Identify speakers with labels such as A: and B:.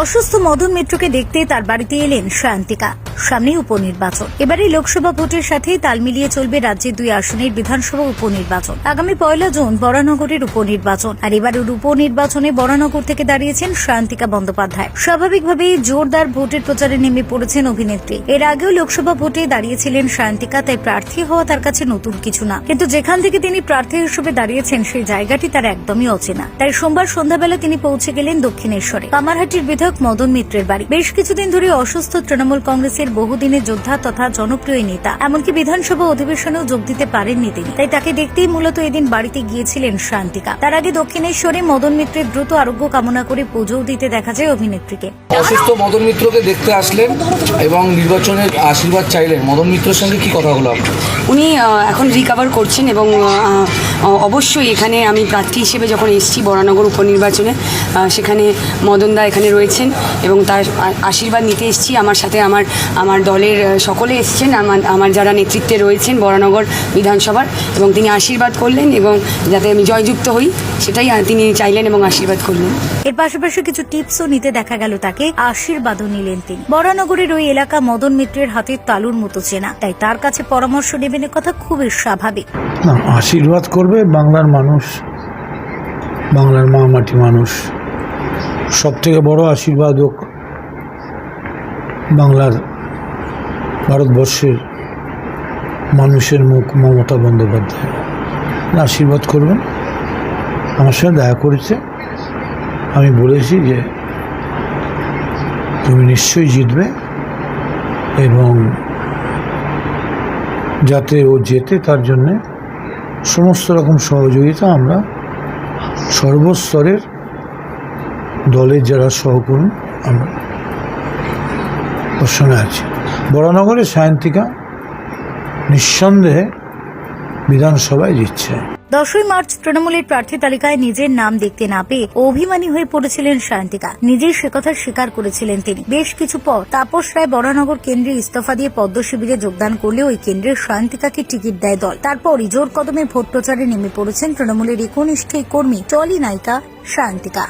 A: অসুস্থ মদন মিত্রকে দেখতে তার বাড়িতে এলেন শান্তিকা সামনেই উপনির্বাচন। এবারে লোকসভা ভোটের সাথেই তাল মিলিয়ে চলবে রাজ্যের দুই আসনের বিধানসভা উপনির্বাচন। আগামী পয়লা জুন বরানগরের উপনির্বাচন, আর এবারের উপনির্বাচনে বরানগর থেকে দাঁড়িয়েছেন শান্তিকা বন্দ্যোপাধ্যায়। স্বাভাবিকভাবেই জোরদার ভোটের প্রচারে নেমে পড়েছেন অভিনেত্রী। এর আগেও লোকসভা ভোটে দাঁড়িয়েছিলেন সায়ন্তিকা, তাই প্রার্থী হওয়া তার কাছে নতুন কিছু না। কিন্তু যেখান থেকে তিনি প্রার্থী হিসেবে দাঁড়িয়েছেন, সেই জায়গাটি তার একদমই অচেনা। তাই সোমবার সন্ধ্যাবেলা তিনি পৌঁছে গেলেন দক্ষিণেশ্বরে। কামারহাটির বিধায়ক মদন মিত্রের বাড়ি। বেশ কিছুদিন ধরে অসুস্থ তৃণমূল কংগ্রেসের বহুদিনের যোদ্ধা তথা জনপ্রিয় নেতা। এমনকি বিধানসভা অধিবেশনেও যোগ দিতে পারেননি তিনি। তাই তাকে দেখতেই মূলত এদিন বাড়িতে গিয়েছিলেন শান্তিকা। তার আগে দক্ষিণেশ্বরে মদন মিত্রের দ্রুত আরোগ্য কামনা করে পুজোও দিতে দেখা যায় অভিনেত্রীকে।
B: অসুস্থ মদন মিত্রকে দেখতে আসলেন এবং নির্বাচনের আশীর্বাদ চাইলেন। মদন মিত্রের সঙ্গে কি কথা হলো?
C: উনি এখন রিকাভার করছেন এবং অবশ্যই এখানে আমি প্রার্থী হিসেবে যখন এসেছি বরানগর উপনির্বাচনে সেখানে মদনদা এখানে রয়েছেন এবং তার আশীর্বাদ নিতে এসেছি। আমার সাথে আমার আমার দলের সকলে এসছেন। আমার আমার যারা নেতৃত্বে রয়েছেন বরানগর বিধানসভার এবং তিনি আশীর্বাদ করলেন এবং যাতে আমি জয়যুক্ত হই সেটাই তিনি চাইলেন এবং আশীর্বাদ করলেন।
A: এর পাশাপাশি কিছু টিপসও নিতে দেখা গেল তাকে। আশীর্বাদও নিলেন তিনি। বরানগরের ওই এলাকা মদন মিত্রের হাতের তালুর মতো চেনা। তাই তার কাছে পরামর্শ নেবেন কথা খুবই স্বাভাবিক।
D: না, আশীর্বাদ করবে বাংলার মানুষ, বাংলার মা মাটি মানুষ। সব থেকে বড় আশীর্বাদ হোক বাংলার ভারতবর্ষের মানুষের মুখ মমতা বন্দ্যোপাধ্যায়। আশীর্বাদ করবেন। আমার সঙ্গে দেখা করেছে। আমি বলেছি যে তুমি নিশ্চয়ই জিতবে এবং যাতে ও জেতে তার জন্যে সমস্ত রকম সহযোগিতা আমরা সর্বস্তরের দলের যারা সহকর্মী, আমরা ওর সঙ্গে আছি। বরানগরের সায়ন্তিকা নিঃসন্দেহে বিধানসভায় জিতছে।
A: দশই মার্চ তৃণমূলের প্রার্থী তালিকায় নিজের নাম দেখতে না পেয়ে অভিমানী হয়ে পড়েছিলেন শান্তিকা নিজেই সে কথা স্বীকার করেছিলেন তিনি। বেশ কিছু পর তাপস রায় বরানগর কেন্দ্রে ইস্তফা দিয়ে পদ্ম শিবিরে যোগদান করলে ওই কেন্দ্রের শান্তিকাকে টিকিট দেয় দল। তারপরই জোর কদমে ভোট প্রচারে নেমে পড়েছেন তৃণমূলের একনিষ্ঠ কর্মী টলি নায়িকা শান্তিকা